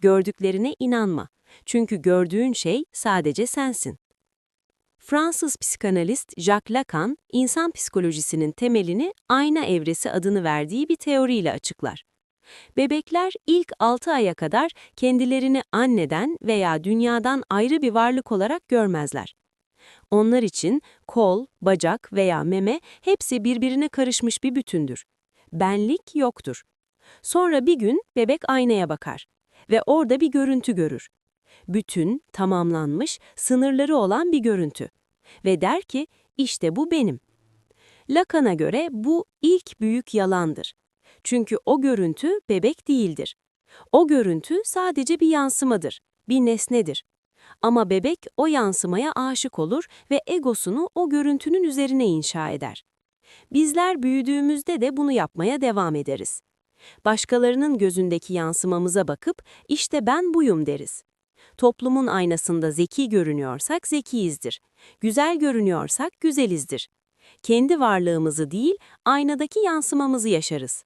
Gördüklerine inanma. Çünkü gördüğün şey sadece sensin. Fransız psikanalist Jacques Lacan, insan psikolojisinin temelini ayna evresi adını verdiği bir teoriyle açıklar. Bebekler ilk 6 aya kadar kendilerini anneden veya dünyadan ayrı bir varlık olarak görmezler. Onlar için kol, bacak veya meme hepsi birbirine karışmış bir bütündür. Benlik yoktur. Sonra bir gün bebek aynaya bakar ve orada bir görüntü görür. Bütün, tamamlanmış, sınırları olan bir görüntü. Ve der ki, işte bu benim. Lacan'a göre bu ilk büyük yalandır. Çünkü o görüntü bebek değildir. O görüntü sadece bir yansımadır, bir nesnedir. Ama bebek o yansımaya aşık olur ve egosunu o görüntünün üzerine inşa eder. Bizler büyüdüğümüzde de bunu yapmaya devam ederiz. Başkalarının gözündeki yansımamıza bakıp işte ben buyum deriz. Toplumun aynasında zeki görünüyorsak zekiyizdir. Güzel görünüyorsak güzelizdir. Kendi varlığımızı değil, aynadaki yansımamızı yaşarız.